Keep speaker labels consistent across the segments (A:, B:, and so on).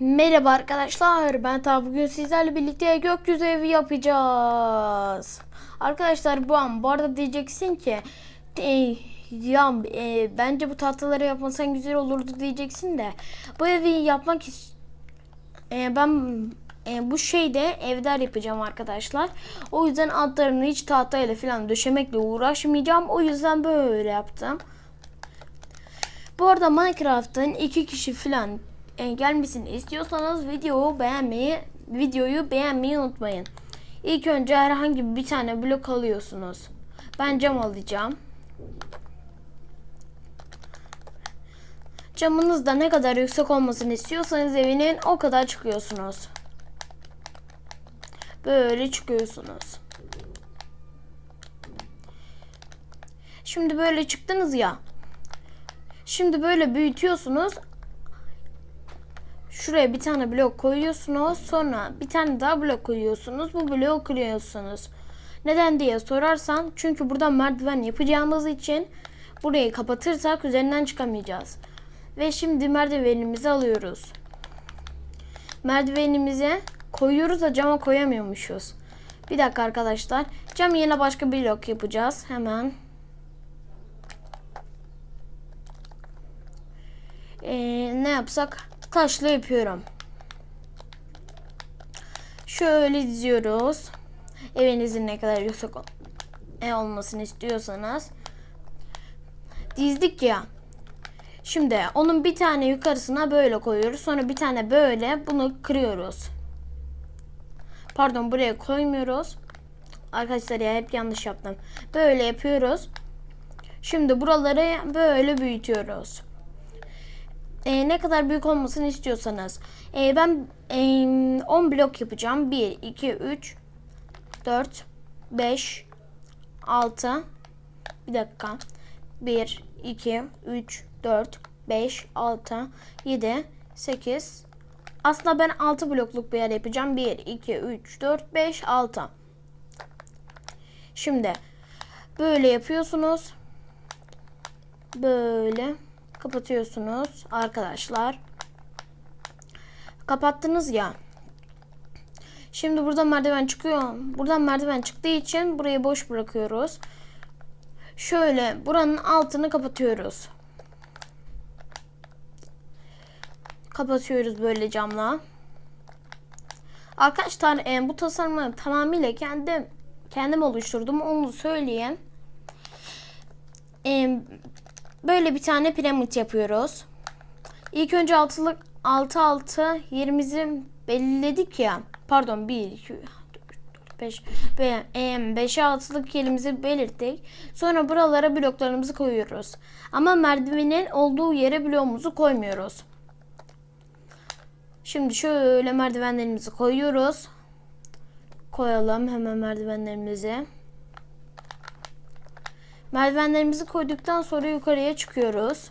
A: Merhaba arkadaşlar. Ben ta bugün sizlerle birlikte gökyüzü evi yapacağız. Arkadaşlar bu an bu arada diyeceksin ki e, ya e, bence bu tahtaları yapmasan güzel olurdu diyeceksin de bu evi yapmak e, ben e, bu şeyde evler yapacağım arkadaşlar. O yüzden altlarını hiç tahtayla falan döşemekle uğraşmayacağım. O yüzden böyle yaptım. Bu arada Minecraft'ın iki kişi falan e, gelmesini istiyorsanız videoyu beğenmeyi videoyu beğenmeyi unutmayın. İlk önce herhangi bir tane blok alıyorsunuz. Ben cam alacağım. Camınız da ne kadar yüksek olmasını istiyorsanız evinin o kadar çıkıyorsunuz. Böyle çıkıyorsunuz. Şimdi böyle çıktınız ya. Şimdi böyle büyütüyorsunuz. Şuraya bir tane blok koyuyorsunuz. Sonra bir tane daha blok koyuyorsunuz. Bu bloğu kırıyorsunuz. Neden diye sorarsan çünkü buradan merdiven yapacağımız için burayı kapatırsak üzerinden çıkamayacağız. Ve şimdi merdivenimizi alıyoruz. Merdivenimize koyuyoruz da cama koyamıyormuşuz. Bir dakika arkadaşlar. Cam yerine başka bir blok yapacağız. Hemen. Ee, ne yapsak? Taşla yapıyorum. Şöyle diziyoruz. Evinizin ne kadar yüksek e, olmasını istiyorsanız. Dizdik ya. Şimdi onun bir tane yukarısına böyle koyuyoruz. Sonra bir tane böyle bunu kırıyoruz. Pardon buraya koymuyoruz. Arkadaşlar ya hep yanlış yaptım. Böyle yapıyoruz. Şimdi buraları böyle büyütüyoruz. Ee, ne kadar büyük olmasını istiyorsanız. Ee, ben ee, 10 blok yapacağım. 1, 2, 3, 4, 5, 6. Bir dakika. 1, 2, 3, 4, 5, 6, 7, 8. Aslında ben 6 blokluk bir yer yapacağım. 1, 2, 3, 4, 5, 6. Şimdi böyle yapıyorsunuz. Böyle kapatıyorsunuz arkadaşlar. Kapattınız ya. Şimdi burada merdiven çıkıyor. Buradan merdiven çıktığı için burayı boş bırakıyoruz. Şöyle buranın altını kapatıyoruz. Kapatıyoruz böyle camla. Arkadaşlar e, bu tasarımı tamamıyla kendim kendim oluşturdum. Onu söyleyeyim. E, böyle bir tane piramit yapıyoruz. İlk önce altılık 6 6 yerimizi belirledik ya. Pardon 1 2 5 5'e 6'lık yerimizi belirttik. Sonra buralara bloklarımızı koyuyoruz. Ama merdivenin olduğu yere bloğumuzu koymuyoruz. Şimdi şöyle merdivenlerimizi koyuyoruz. Koyalım hemen merdivenlerimizi. Merdivenlerimizi koyduktan sonra yukarıya çıkıyoruz.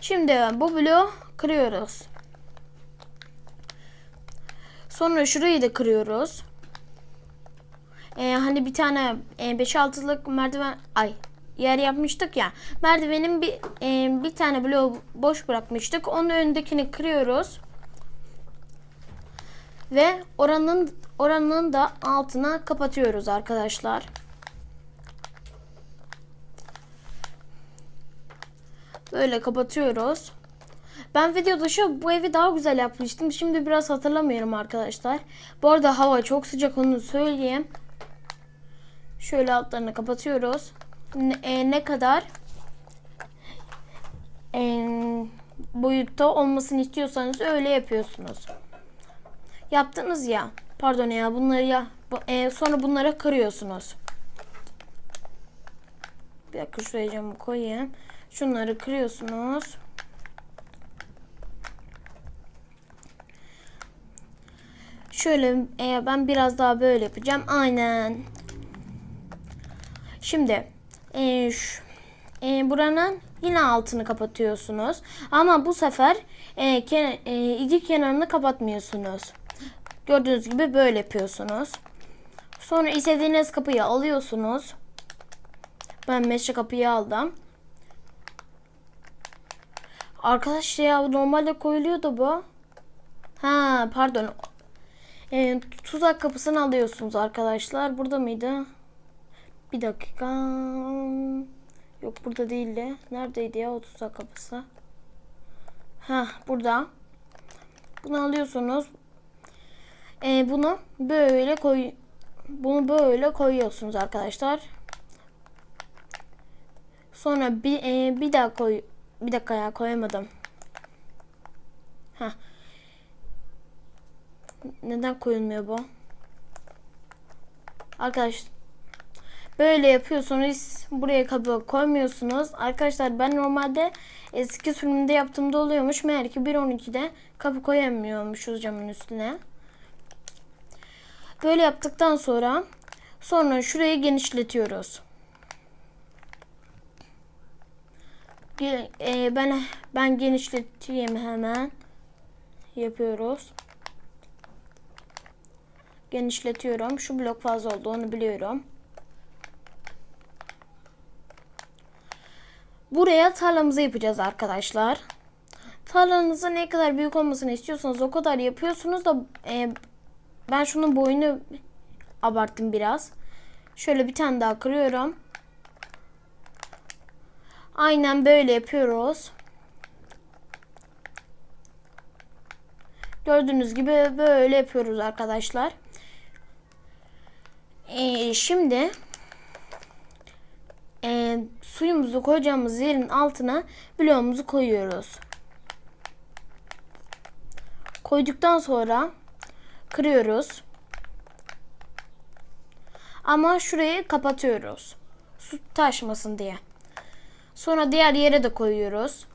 A: Şimdi bu bloğu kırıyoruz. Sonra şurayı da kırıyoruz. Ee, hani bir tane 5-6'lık merdiven ay yer yapmıştık ya. Merdivenin bir e, bir tane bloğu boş bırakmıştık. Onun önündekini kırıyoruz. Ve oranın oranın da altına kapatıyoruz arkadaşlar. Böyle kapatıyoruz. Ben video dışı bu evi daha güzel yapmıştım. Şimdi biraz hatırlamıyorum arkadaşlar. Bu arada hava çok sıcak onu söyleyeyim. Şöyle altlarını kapatıyoruz. Ne, e, ne kadar e, boyutta olmasını istiyorsanız öyle yapıyorsunuz. Yaptınız ya. Pardon ya bunları ya bu- e, sonra bunlara kırıyorsunuz. Bir dakika şuraya camı koyayım. Şunları kırıyorsunuz. Şöyle e, ben biraz daha böyle yapacağım. Aynen. Şimdi e, şu, e, buranın yine altını kapatıyorsunuz. Ama bu sefer e, ken, e, iki kenarını kapatmıyorsunuz. Gördüğünüz gibi böyle yapıyorsunuz. Sonra istediğiniz kapıyı alıyorsunuz. Ben meşe kapıyı aldım. Arkadaş ya normalde koyuluyordu bu. Ha pardon. E, tuzak kapısını alıyorsunuz arkadaşlar. Burada mıydı? Bir dakika. Yok burada değildi. Neredeydi ya o tuzak kapısı? Ha burada. Bunu alıyorsunuz. E, bunu böyle koy bunu böyle koyuyorsunuz arkadaşlar. Sonra bir e, bir daha koy bir dakika ya koyamadım. Ha. Neden koyulmuyor bu? Arkadaş böyle yapıyorsunuz. Buraya kapı koymuyorsunuz. Arkadaşlar ben normalde eski sürümde yaptığımda oluyormuş. Meğer ki 1.12'de kapı koyamıyormuşuz camın üstüne. Böyle yaptıktan sonra sonra şurayı genişletiyoruz. E, ben ben genişleteyim hemen. Yapıyoruz. Genişletiyorum. Şu blok fazla oldu onu biliyorum. Buraya tarlamızı yapacağız arkadaşlar. Tarlanızın ne kadar büyük olmasını istiyorsanız o kadar yapıyorsunuz da e, ben şunun boyunu abarttım biraz. Şöyle bir tane daha kırıyorum. Aynen böyle yapıyoruz. Gördüğünüz gibi böyle yapıyoruz arkadaşlar. Ee, şimdi e, suyumuzu koyacağımız yerin altına bloğumuzu koyuyoruz. Koyduktan sonra kırıyoruz. Ama şurayı kapatıyoruz. Su taşmasın diye. Sonra diğer yere de koyuyoruz.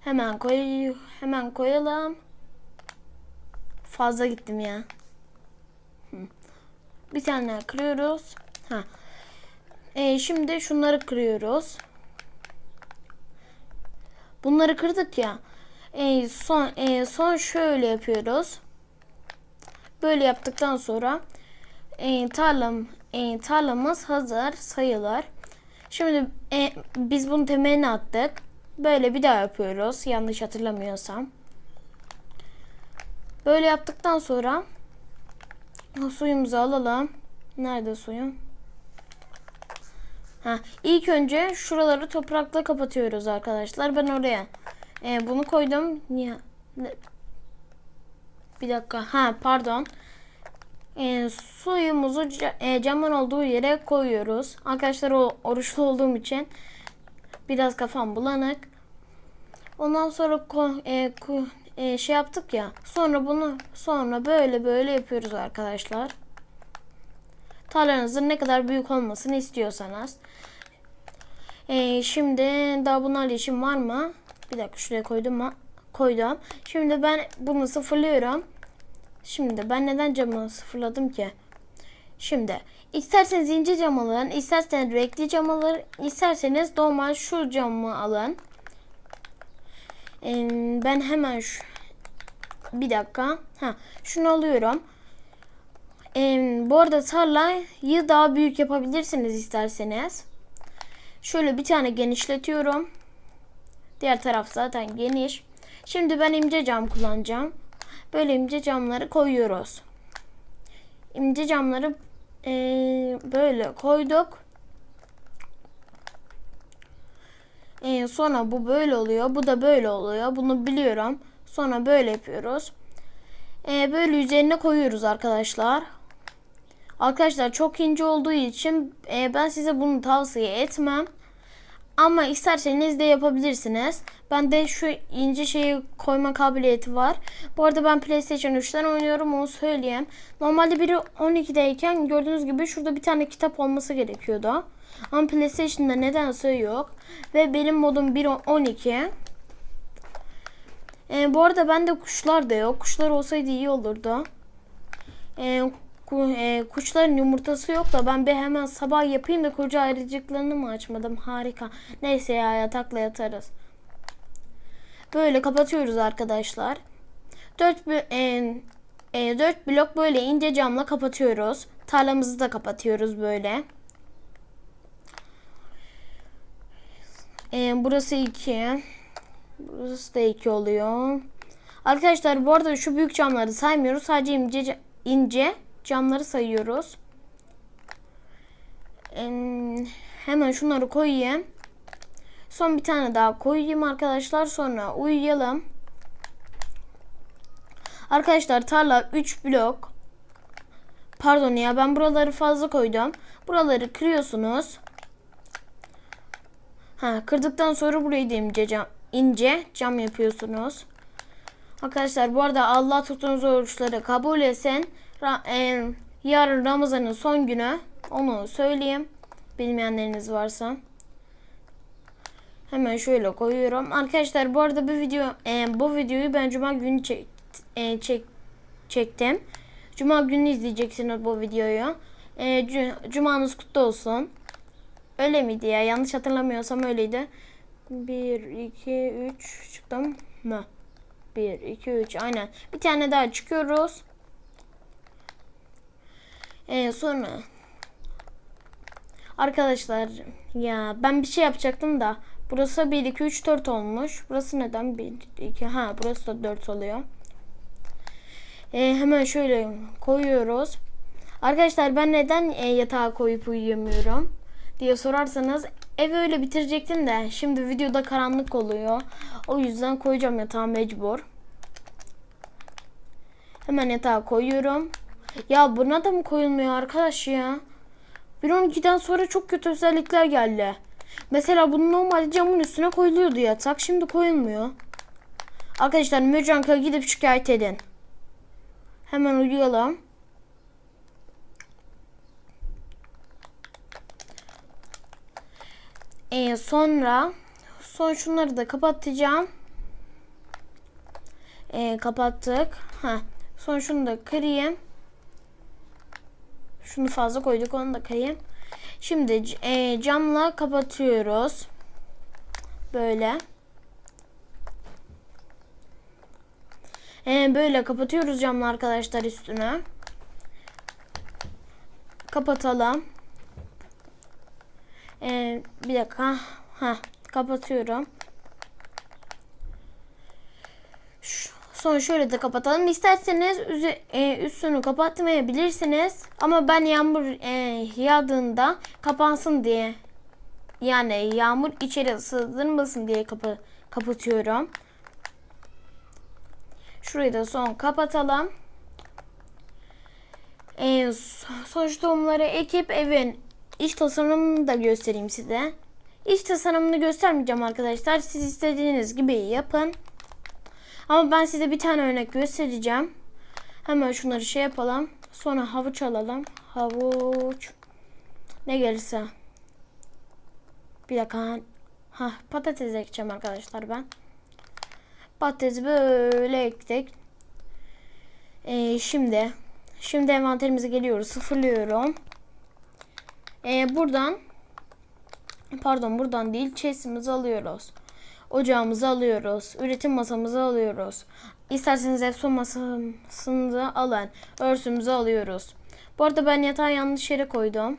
A: Hemen koy hemen koyalım. Fazla gittim ya. Bir tane kırıyoruz. Ha. E, şimdi şunları kırıyoruz. Bunları kırdık ya. E, son e, son şöyle yapıyoruz. Böyle yaptıktan sonra e, tarlam e, tarlamız hazır sayılır. Şimdi e, biz bunun temelini attık. Böyle bir daha yapıyoruz. Yanlış hatırlamıyorsam. Böyle yaptıktan sonra suyumuzu alalım. Nerede suyum? Ha, ilk önce şuraları toprakla kapatıyoruz arkadaşlar. Ben oraya e, bunu koydum. Niye? Bir dakika. Ha pardon. E, suyumuzu e, camın olduğu yere koyuyoruz. Arkadaşlar o oruçlu olduğum için biraz kafam bulanık. Ondan sonra ko- e, ko- e, şey yaptık ya. Sonra bunu sonra böyle böyle yapıyoruz arkadaşlar. Tarlanızın ne kadar büyük olmasını istiyorsanız. E, şimdi daha bunlarla işim var mı? Bir dakika şuraya koydum mu? Koydum. Şimdi ben bunu sıfırlıyorum. Şimdi ben neden camı sıfırladım ki? Şimdi isterseniz ince cam alın, isterseniz renkli cam alın, isterseniz normal şu camı alın. Ee, ben hemen şu bir dakika. Ha, şunu alıyorum. Ee, bu arada tarlayı daha büyük yapabilirsiniz isterseniz. Şöyle bir tane genişletiyorum. Diğer taraf zaten geniş. Şimdi ben imce cam kullanacağım. Böyle imce camları koyuyoruz. İmce camları eee, böyle koyduk. Eee, sonra bu böyle oluyor. Bu da böyle oluyor. Bunu biliyorum. Sonra böyle yapıyoruz. Eee, böyle üzerine koyuyoruz arkadaşlar. Arkadaşlar çok ince olduğu için eee, ben size bunu tavsiye etmem. Ama isterseniz de yapabilirsiniz. Bende şu ince şeyi koyma kabiliyeti var. Bu arada ben PlayStation 3'ten oynuyorum onu söyleyeyim. Normalde biri 12'deyken gördüğünüz gibi şurada bir tane kitap olması gerekiyordu. Ama PlayStation'da nedense yok. Ve benim modum 1.12. Ee, bu arada bende kuşlar da yok. Kuşlar olsaydı iyi olurdu. Ee, e, kuşların yumurtası yok da ben bir hemen sabah yapayım da koca ayrıcıklarını mı açmadım? Harika. Neyse ya yatakla yatarız. Böyle kapatıyoruz arkadaşlar. 4 e, e, 4 blok böyle ince camla kapatıyoruz. Tarlamızı da kapatıyoruz böyle. Ee, burası 2. Burası da 2 oluyor. Arkadaşlar bu arada şu büyük camları saymıyoruz. Sadece ince, ince camları sayıyoruz. Ee, hemen şunları koyayım. Son bir tane daha koyayım arkadaşlar. Sonra uyuyalım. Arkadaşlar tarla 3 blok. Pardon ya ben buraları fazla koydum. Buraları kırıyorsunuz. Ha, kırdıktan sonra burayı da ince cam, ince cam yapıyorsunuz. Arkadaşlar bu arada Allah tuttuğunuz oruçları kabul etsin. Ra, e, yarın Ramazan'ın son günü. Onu söyleyeyim. Bilmeyenleriniz varsa. Hemen şöyle koyuyorum. Arkadaşlar bu arada bu video e, bu videoyu ben cuma günü çek, e, çek çektim. Cuma günü izleyeceksiniz bu videoyu. E, cu- cumanız kutlu olsun. Öyle miydi ya? Yanlış hatırlamıyorsam öyleydi. 1 2 3 çıktım mı? 1 2 3 aynen. Bir tane daha çıkıyoruz. E, sonra Arkadaşlar ya ben bir şey yapacaktım da burası 1 2 3 4 olmuş. Burası neden 1 2 ha burası da 4 oluyor. Ee, hemen şöyle koyuyoruz. Arkadaşlar ben neden e, yatağa koyup uyuyamıyorum diye sorarsanız evi öyle bitirecektim de şimdi videoda karanlık oluyor. O yüzden koyacağım yatağa mecbur. Hemen yatağa koyuyorum. Ya buna da mı koyulmuyor arkadaş ya? 1.12'den sonra çok kötü özellikler geldi. Mesela bunun normalde camın üstüne koyuluyordu yatak. Şimdi koyulmuyor. Arkadaşlar Möcank'a gidip şikayet edin. Hemen uyuyalım. Ee, sonra son şunları da kapatacağım. Ee, kapattık. Ha. Son şunu da kırayım. Şunu fazla koyduk onu da kırayım. Şimdi e, camla kapatıyoruz. Böyle. E, böyle kapatıyoruz camla arkadaşlar üstüne. Kapatalım. E, bir dakika. Ha, kapatıyorum. Şu, Sonra şöyle de kapatalım. İsterseniz e, üstünü kapatmayabilirsiniz. Ama ben yağmur e, yağdığında kapansın diye yani yağmur içeri sığdırmasın diye kapı kapatıyorum. Şurayı da son kapatalım. E, so- sonuç tohumları ekip evin iç tasarımını da göstereyim size. İç tasarımını göstermeyeceğim arkadaşlar. Siz istediğiniz gibi yapın. Ama ben size bir tane örnek göstereceğim. Hemen şunları şey yapalım. Sonra havuç alalım. Havuç. Ne gelirse. Bir dakika. Ha patates ekeceğim arkadaşlar ben. Patatesi böyle ektik. Ee, şimdi. Şimdi envanterimize geliyoruz. Sıfırlıyorum. Ee, buradan pardon buradan değil chest'imizi alıyoruz. Ocağımızı alıyoruz. Üretim masamızı alıyoruz. İsterseniz ev son masasını da alın. Örsümüzü alıyoruz. Bu arada ben yatağı yanlış yere koydum.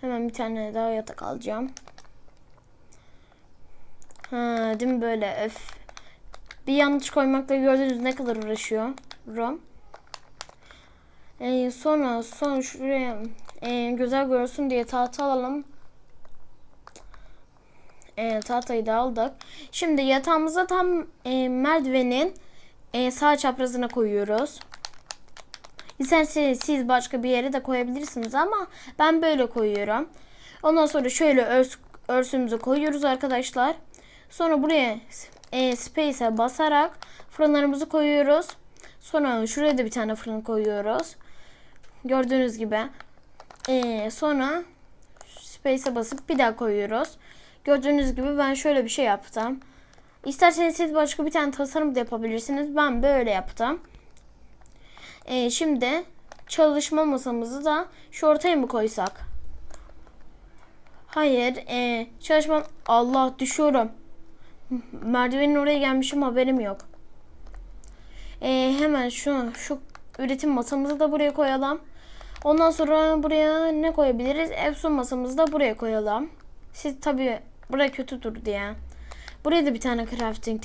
A: Hemen bir tane daha yatak alacağım. Ha, değil mi böyle? Öf. Bir yanlış koymakla gördüğünüz ne kadar uğraşıyorum. Ee, sonra son şuraya e, güzel görsün diye tahta alalım. E, tahtayı da aldık. Şimdi yatağımıza tam e, merdivenin e, sağ çaprazına koyuyoruz. İsterseniz siz başka bir yere de koyabilirsiniz ama ben böyle koyuyorum. Ondan sonra şöyle örs, örsümüzü koyuyoruz arkadaşlar. Sonra buraya e, space'e basarak fırınlarımızı koyuyoruz. Sonra şuraya da bir tane fırın koyuyoruz. Gördüğünüz gibi. E, sonra space'e basıp bir daha koyuyoruz. Gördüğünüz gibi ben şöyle bir şey yaptım. İsterseniz siz başka bir tane tasarım da yapabilirsiniz. Ben böyle yaptım. Ee, şimdi çalışma masamızı da şu ortaya mı koysak? Hayır. E, çalışma... Allah düşüyorum. Merdivenin oraya gelmişim haberim yok. E, hemen şu şu üretim masamızı da buraya koyalım. Ondan sonra buraya ne koyabiliriz? Su masamızı da buraya koyalım. Siz tabii Buraya kötü durdu ya. Buraya da bir tane crafting